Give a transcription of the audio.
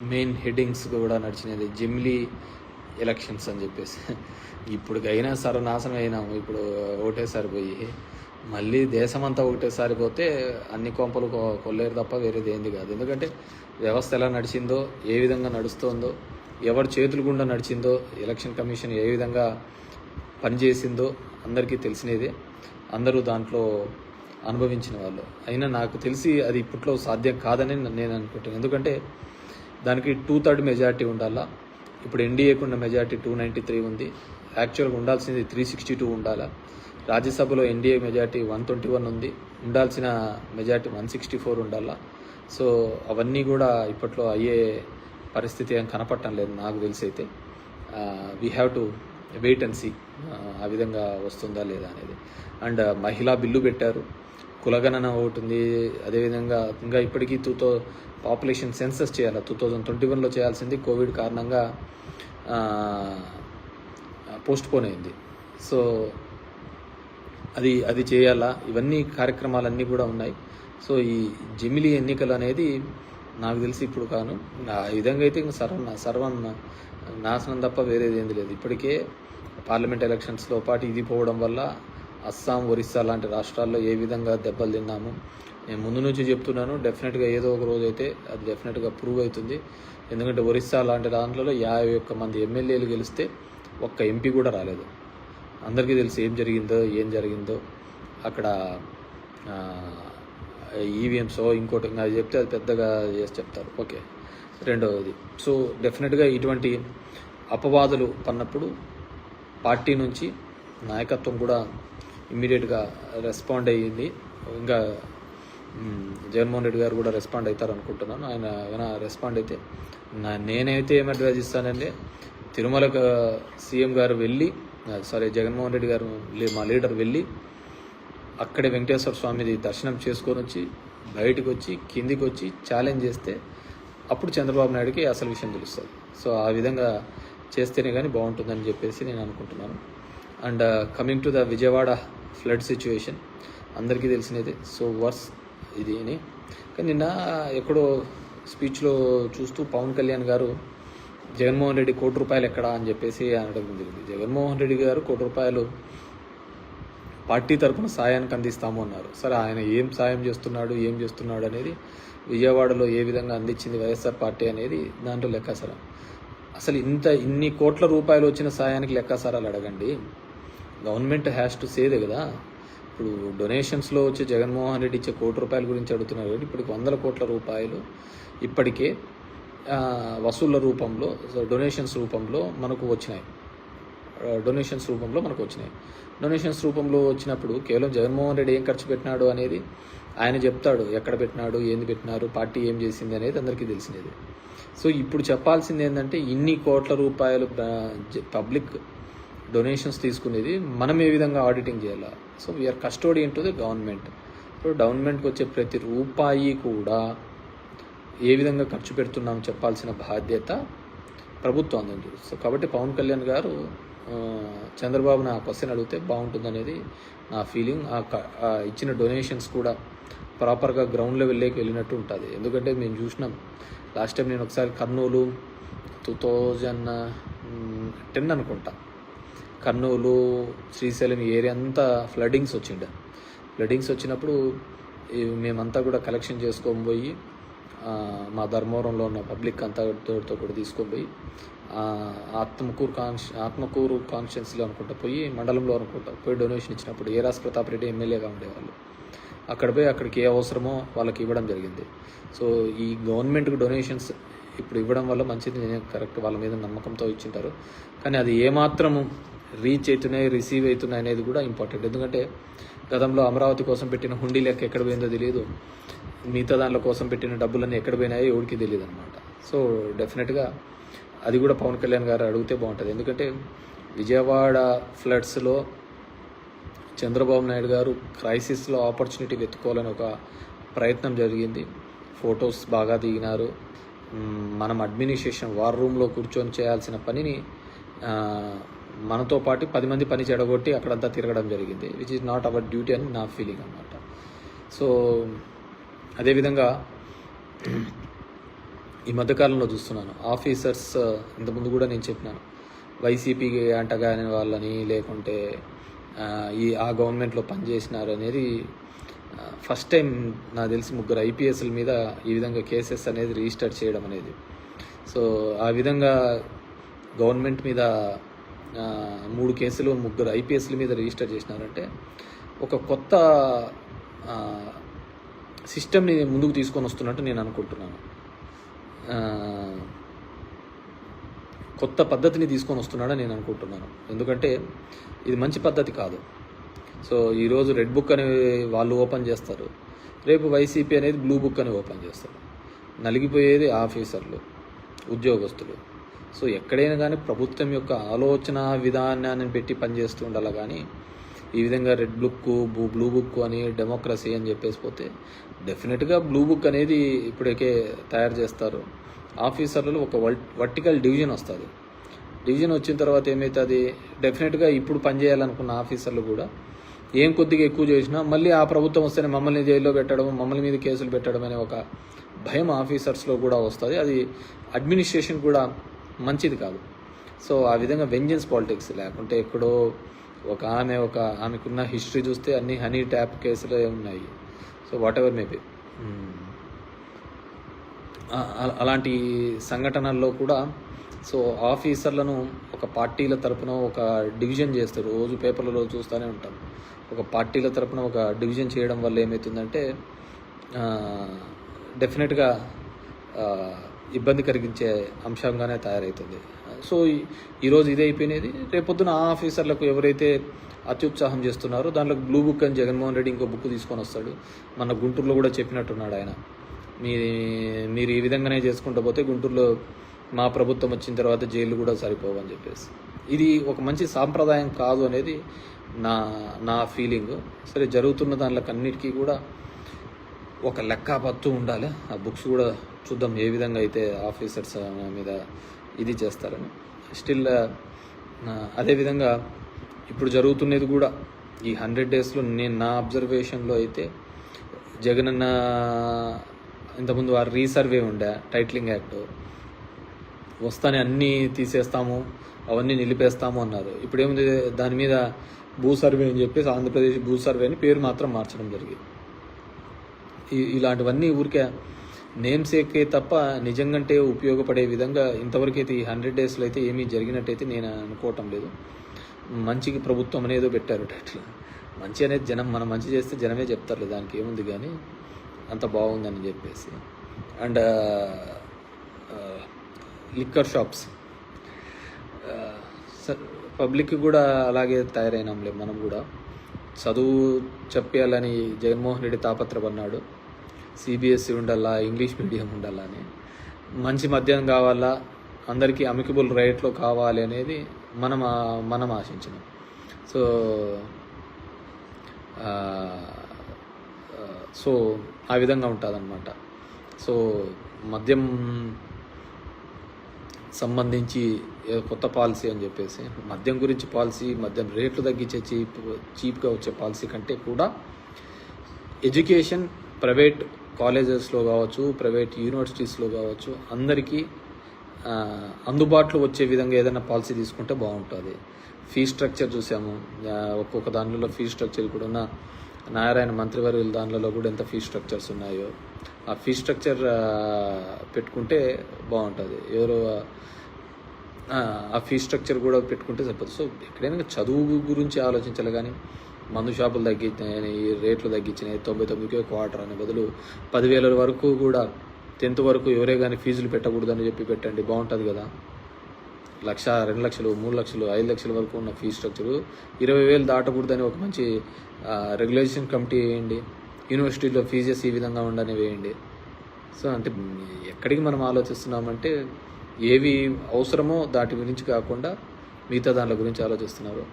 Main headings కూడా నడిచినది జిమ్లీ elections అని చెప్పేసి. ఇప్పుడు అయినా సర్వనాశనం అయినాము ఇప్పుడు ఒకటేసారి పోయి మళ్ళీ దేశమంతా ఒకటేసారి పోతే అన్ని కొంపలు కొల్లేరు తప్ప వేరేది ఏంది కాదు. ఎందుకంటే వ్యవస్థ ఎలా నడిచిందో ఏ విధంగా నడుస్తోందో ఎవరి చేతులు గుండా నడిచిందో ఎలక్షన్ కమిషన్ ఏ విధంగా పనిచేసిందో అందరికీ తెలిసినదే. అందరూ దాంట్లో అనుభవించిన వాళ్ళు. అయినా నాకు తెలిసి అది ఇప్పట్లో సాధ్యం కాదని నేను అనుకుంటాను ఎందుకంటే దానికి టూ థర్డ్ మెజారిటీ ఉండాలా? ఇప్పుడు ఎన్డీఏకు ఉన్న మెజారిటీ టూ నైంటీ త్రీ ఉంది యాక్చువల్గా ఉండాల్సింది త్రీ సిక్స్టీ టూ ఉండాలా? రాజ్యసభలో NDA majority one twenty one ఉంది. ఉండాల్సిన మెజారిటీ వన్ సిక్స్టీ ఫోర్ ఉండాలా? సో అవన్నీ కూడా ఇప్పట్లో అయ్యే పరిస్థితి ఏం కనపడటం లేదు నాకు తెలిసి అయితే. We have to wait and see ఆ విధంగా వస్తుందా లేదా అనేది. అండ్ మహిళా బిల్లు పెట్టారు. కులగణన ఒకటి ఉంది. అదేవిధంగా ఇంకా ఇప్పటికీ టూ థౌ పాపులేషన్ సెన్సస్ చేయాలి. టూ థౌజండ్ ట్వంటీ వన్లో చేయాల్సింది కోవిడ్ కారణంగా పోస్ట్ పోన్ అయింది. సో అది అది చేయాలా? ఇవన్నీ కార్యక్రమాలన్నీ కూడా ఉన్నాయి. సో ఈ జమిలీ ఎన్నికలు అనేది నాకు తెలిసి ఇప్పుడు కాను ఆ విధంగా అయితే ఇంకా సర్వ సర్వం నాశనం తప్ప వేరేది ఏంది లేదు. ఇప్పటికే పార్లమెంట్ ఎలక్షన్స్లో పాటు ఇది పోవడం వల్ల అస్సాం ఒరిస్సా లాంటి రాష్ట్రాల్లో ఏ విధంగా దెబ్బలు తిన్నాము? నేను ముందు నుంచి చెప్తున్నాను డెఫినెట్గా ఏదో ఒక రోజు అయితే అది డెఫినెట్గా ప్రూవ్ అవుతుంది. ఎందుకంటే ఒరిస్సా లాంటి దాంట్లో యాభై ఒక్క మంది ఎమ్మెల్యేలు గెలిస్తే ఒక్క ఎంపీ కూడా రాలేదు. అందరికీ తెలిసి ఏం జరిగిందో ఏం జరిగిందో. అక్కడ ఈవీఎంసో ఇంకోటి అది చెప్తే అది పెద్దగా చేసి చెప్తారు. ఓకే రెండవది. సో డెఫినెట్గా ఇటువంటి అపవాదులు పన్నప్పుడు పార్టీ నుంచి నాయకత్వం కూడా ఇమ్మీడియట్గా రెస్పాండ్ అయ్యింది. ఇంకా జగన్మోహన్ రెడ్డి గారు కూడా రెస్పాండ్ అవుతారు అనుకుంటున్నాను ఆయన ఏమైనా రెస్పాండ్ అయితే నా నేనైతే ఏం అడ్వైజ్ ఇస్తానంటే తిరుమలకు సీఎం గారు వెళ్ళి సారీ జగన్మోహన్ రెడ్డి గారు లే- మా లీడర్ వెళ్ళి అక్కడే వెంకటేశ్వర స్వామిది దర్శనం చేసుకొని వచ్చి బయటకు వచ్చి కిందికి వచ్చి ఛాలెంజ్ చేస్తే అప్పుడు చంద్రబాబు నాయుడుకి అసలు విషయం తెలుస్తుంది. సో ఆ విధంగా చేస్తేనే కానీ బాగుంటుందని చెప్పేసి నేను అనుకుంటున్నాను. And coming to the Vijayawada flood situation అందరికీ తెలిసినది. సో వర్స్ ఇది అని. కానీ నిన్న ఎక్కడో స్పీచ్లో చూస్తూ పవన్ కళ్యాణ్ గారు జగన్మోహన్ రెడ్డి కోటి రూపాయలు ఎక్కడా? అని చెప్పేసి అనడం జరిగింది. జగన్మోహన్ రెడ్డి గారు కోటి రూపాయలు పార్టీ తరపున సాయానికి అందిస్తాము అన్నారు. సరే ఆయన ఏం సాయం చేస్తున్నాడు ఏం చేస్తున్నాడు అనేది విజయవాడలో ఏ విధంగా అందించింది వైఎస్ఆర్ పార్టీ అనేది దాంట్లో లెక్కాసరం. అసలు ఇంత ఇన్ని కోట్ల రూపాయలు వచ్చిన సాయానికి లెక్కాసారాలు అడగండి. గవర్నమెంట్ హ్యాస్ టు సేదే కదా? ఇప్పుడు డొనేషన్స్లో వచ్చి జగన్మోహన్ రెడ్డి ఇచ్చే కోటి రూపాయల గురించి అడుగుతున్నారు కాబట్టి ఇప్పటికి వందల కోట్ల రూపాయలు ఇప్పటికే వసూళ్ళ రూపంలో డొనేషన్స్ రూపంలో మనకు వచ్చినాయి. డొనేషన్స్ రూపంలో మనకు వచ్చినాయి. డొనేషన్స్ రూపంలో వచ్చినప్పుడు కేవలం జగన్మోహన్ రెడ్డి ఏం ఖర్చు పెట్టినాడు అనేది ఆయన చెప్తాడు. ఎక్కడ పెట్టినాడు ఏంది పెట్టినారు పార్టీ ఏం చేసింది అనేది అందరికీ తెలిసినది. సో ఇప్పుడు చెప్పాల్సింది ఏంటంటే ఇన్ని కోట్ల రూపాయలు పబ్లిక్ డొనేషన్స్ తీసుకునేది మనం ఏ విధంగా ఆడిటింగ్ చేయాలా? So we're custodian to the government so గవర్నమెంట్కి వచ్చే ప్రతి రూపాయి కూడా ఏ విధంగా ఖర్చు పెడుతున్నాం చెప్పాల్సిన బాధ్యత ప్రభుత్వం అంది సో కాబట్టి పవన్ కళ్యాణ్ గారు చంద్రబాబుని ఆ క్వశ్చన్ అడిగితే బాగుంటుందనేది నా ఫీలింగ్ ఆ ఇచ్చిన డొనేషన్స్ కూడా ప్రాపర్గా గ్రౌండ్ లెవెల్లోకి వెళ్ళినట్టు ఉంటుంది. ఎందుకంటే మేము చూసినాం. లాస్ట్ టైం నేను ఒకసారి కర్నూలు టూ థౌజండ్ టెన్ అనుకుంటా. కర్నూలు శ్రీశైలం ఈ ఏరియా అంతా ఫ్లడ్డింగ్స్ వచ్చిండే. ఫ్లడ్డింగ్స్ వచ్చినప్పుడు మేమంతా కూడా కలెక్షన్ చేసుకొని పోయి మా ధర్మవరంలో ఉన్న పబ్లిక్ అంతా తోటితో కూడా తీసుకొని పోయి ఆత్మకూరు కాన్స్ ఆత్మకూరు కాన్స్టిట్యున్సీలో అనుకుంటా పోయి మండలంలో అనుకుంటా పోయి డొనేషన్ ఇచ్చినప్పుడు ఏ రాస్ ప్రతాప్ రెడ్డి ఎమ్మెల్యేగా ఉండేవాళ్ళు. అక్కడ పోయి అక్కడికి ఏ అవసరమో వాళ్ళకి ఇవ్వడం జరిగింది. సో ఈ గవర్నమెంట్కి డొనేషన్స్ ఇప్పుడు ఇవ్వడం వల్ల మంచిది నేను కరెక్ట్ వాళ్ళ మీద నమ్మకంతో ఇచ్చింటారు. కానీ అది ఏమాత్రము రీచ్ అవుతున్నాయి రిసీవ్ అవుతున్నాయి అనేది కూడా ఇంపార్టెంట్ ఎందుకంటే గతంలో అమరావతి కోసం పెట్టిన హుండీ లెక్క ఎక్కడ పోయిందో తెలియదు. మిగతా దాంట్లో కోసం పెట్టిన డబ్బులన్నీ ఎక్కడ పోయినాయో ఎవరికి తెలియదు అనమాట సో డెఫినెట్గా అది కూడా పవన్ కళ్యాణ్ గారు అడిగితే బాగుంటుంది. ఎందుకంటే విజయవాడ ఫ్లడ్స్లో చంద్రబాబు నాయుడు గారు క్రైసిస్లో ఆపర్చునిటీ వెతుక్కోవాలని ఒక ప్రయత్నం జరిగింది. ఫొటోస్ బాగా దిగినారు. మనం అడ్మినిస్ట్రేషన్ వార్ రూమ్లో కూర్చొని చేయాల్సిన పనిని మనతో పాటు పది మంది పని చెడగొట్టి అక్కడంతా తిరగడం జరిగింది which is not our duty అని నా ఫీలింగ్ అనమాట సో అదేవిధంగా ఈ మధ్యకాలంలో చూస్తున్నాను. ఆఫీసర్స్ uh, ఇంతకుముందు కూడా నేను చెప్పినాను. వైసీపీకి అంటగాని వాళ్ళని లేకుంటే ఈ ఆ గవర్నమెంట్లో పనిచేసినారు అనేది ఫస్ట్ టైం నాకు తెలిసి ముగ్గురు ఐపీఎస్ల మీద ఈ విధంగా కేసెస్ అనేది రిజిస్టర్ చేయడం అనేది. సో ఆ విధంగా గవర్నమెంట్ మీద మూడు కేసులు ముగ్గురు ఐపీఎస్ల మీద రిజిస్టర్ చేసినారంటే ఒక కొత్త సిస్టమ్ని ముందుకు తీసుకొని వస్తున్నట్టు నేను అనుకుంటున్నాను. కొత్త పద్ధతిని తీసుకొని వస్తున్నాడని నేను అనుకుంటున్నాను. ఎందుకంటే ఇది మంచి పద్ధతి కాదు. సో ఈరోజు రెడ్ బుక్ అని వాళ్ళు ఓపెన్ చేస్తారు. రేపు వైసీపీ అనేది బ్లూ బుక్ అని ఓపెన్ చేస్తారు. నలిగిపోయేది ఆఫీసర్లు ఉద్యోగస్తులు. సో ఎక్కడైనా కానీ ప్రభుత్వం యొక్క ఆలోచన విధానాన్ని పెట్టి పనిచేస్తూ ఉండాలి కానీ ఈ విధంగా రెడ్ బుక్ బ్లూ బుక్ అని డెమోక్రసీ అని చెప్పేసి పోతే డెఫినెట్గా బ్లూ బుక్ అనేది ఇప్పటికే తయారు చేస్తారు. ఆఫీసర్లలో ఒక వర్టికల్ డివిజన్ వస్తుంది. డివిజన్ వచ్చిన తర్వాత ఏమవుతుంది డెఫినెట్గా ఇప్పుడు పనిచేయాలనుకున్న ఆఫీసర్లు కూడా ఏం కొద్దిగా ఎక్కువ చేసినా మళ్ళీ ఆ ప్రభుత్వం వస్తేనే మమ్మల్ని జైల్లో పెట్టడం మమ్మల్ని మీద కేసులు పెట్టడం అనే ఒక భయం ఆఫీసర్స్లో కూడా వస్తుంది. అది అడ్మినిస్ట్రేషన్ కూడా మంచిది కాదు. సో ఆ విధంగా వెంజన్స్ పాలిటిక్స్ లేకుంటే ఎక్కడో ఒక ఆమె ఒక ఆమెకున్న హిస్టరీ చూస్తే అన్ని హనీ ట్యాప్ కేసులే ఉన్నాయి. సో వాట్ ఎవర్ మేబీ అలాంటి సంఘటనల్లో కూడా సో ఆఫీసర్లను ఒక పార్టీల తరపున ఒక డివిజన్ చేస్తారు. రోజు పేపర్లలో చూస్తూనే ఉంటాం. ఒక పార్టీల తరపున ఒక డివిజన్ చేయడం వల్ల ఏమవుతుందంటే డెఫినెట్గా ఇబ్బంది కలిగించే అంశంగానే తయారవుతుంది సో ఈరోజు ఇదే అయిపోయినది. రేపొద్దున ఆ ఆఫీసర్లకు ఎవరైతే అత్యుత్సాహం చేస్తున్నారో దాంట్లో బ్లూ బుక్ అని జగన్మోహన్ రెడ్డి ఇంకో బుక్ తీసుకొని వస్తాడు. మన గుంటూరులో కూడా చెప్పినట్టున్నాడు ఆయన. మీ మీరు ఈ విధంగానే చేసుకుంటూ పోతే గుంటూరులో మా ప్రభుత్వం వచ్చిన తర్వాత జైలు కూడా సరిపోవని చెప్పేసి. ఇది ఒక మంచి సాంప్రదాయం కాదు అనేది నా నా ఫీలింగ్. సరే జరుగుతున్న దానిలో అన్నిటికీ కూడా ఒక లెక్క పత్తు ఉండాలి. ఆ బుక్స్ కూడా చూద్దాం ఏ విధంగా అయితే ఆఫీసర్స్ మీద ఇది చేస్తారని. స్టిల్ అదేవిధంగా ఇప్పుడు జరుగుతున్నది కూడా ఈ హండ్రెడ్ డేస్లో నేను నా అబ్జర్వేషన్లో అయితే జగనన్న ఇంతకుముందు వారు రీసర్వే ఉండే టైటిలింగ్ యాక్ట్ వస్తానే అన్నీ తీసేస్తాము అవన్నీ నిలిపేస్తాము అన్నారు. ఇప్పుడు ఏముంది దాని మీద భూ సర్వే అని చెప్పేసి ఆంధ్రప్రదేశ్ భూ సర్వే అని పేరు మాత్రం మార్చడం జరిగింది. ఇలాంటివన్నీ ఊరికే నేమ్స్ ఎక్కే తప్ప నిజంగంటే ఉపయోగపడే విధంగా ఇంతవరకు అయితే ఈ హండ్రెడ్ డేస్లో అయితే ఏమీ జరిగినట్టయితే నేను అనుకోవటం లేదు. మంచికి ప్రభుత్వం అనేదో పెట్టారు టైటిల్. మంచి అనేది జనం మనం మంచి చేస్తే జనమే చెప్తారు దానికి ఏముంది కానీ అంత బాగుందని చెప్పేసి. And liquor shops. పబ్లిక్ కూడా అలాగే తయారైనాంలే మనం కూడా. చదువు చెప్పాలని జగన్మోహన్ రెడ్డి తాపత్రపడినాడు. సిబిఎస్సి ఉండాలా ఇంగ్లీష్ మీడియం ఉండాలా అని. మంచి మద్యం కావాలా అందరికీ అమికబుల్ రేట్లో కావాలి అనేది మనం మనం ఆశించినాం. సో సో ఆ విధంగా ఉంటుందన్నమాట. సో మద్యం సంబంధించి ఏదో కొత్త పాలసీ అని చెప్పేసి మద్యం గురించి పాలసీ మద్యం రేట్లు తగ్గించే చీప్ చీప్గా వచ్చే పాలసీ కంటే కూడా ఎడ్యుకేషన్ ప్రైవేట్ కాలేజెస్లో కావచ్చు ప్రైవేట్ యూనివర్సిటీస్లో కావచ్చు అందరికీ అందుబాటులో వచ్చే విధంగా ఏదైనా పాలసీ తీసుకుంటే బాగుంటుంది. ఫీ స్ట్రక్చర్ చూసాము. ఒక్కొక్క దానిలో ఫీ స్ట్రక్చర్ ఇప్పుడు ఉన్న నారాయణ మంత్రివర్యుల దానిలో కూడా ఎంత ఫీ స్ట్రక్చర్స్ ఉన్నాయో. ఆ ఫీ స్ట్రక్చర్ పెట్టుకుంటే బాగుంటుంది. ఎవరు ఆ, ఆ ఫీ స్ట్రక్చర్ కూడా పెట్టుకుంటే సరిపోతుంది. సో ఎక్కడైనా చదువు గురించి ఆలోచించాలి కానీ మందు షాపులు తగ్గించినాయి రేట్లు తగ్గించినాయి తొంభై తొమ్మిదికే క్వార్టర్ అనే బదులు పదివేల వరకు కూడా టెన్త్ వరకు ఎవరే కానీ ఫీజులు పెట్టకూడదని చెప్పి పెట్టండి. బాగుంటుంది కదా. లక్ష రెండు లక్షలు మూడు లక్షలు ఐదు లక్షల వరకు ఉన్న ఫీ స్ట్రక్చరు ఇరవై వేలు దాటకూడదని ఒక మంచి రెగ్యులేషన్ కమిటీ వేయండి. యూనివర్సిటీలో ఫీజెస్ ఈ విధంగా ఉండని వేయండి. సో అంటే ఎక్కడికి మనం ఆలోచిస్తున్నామంటే ఏవి అవసరమో దాటి గురించి కాకుండా మిగతా దాంట్లో గురించి ఆలోచిస్తున్నారు.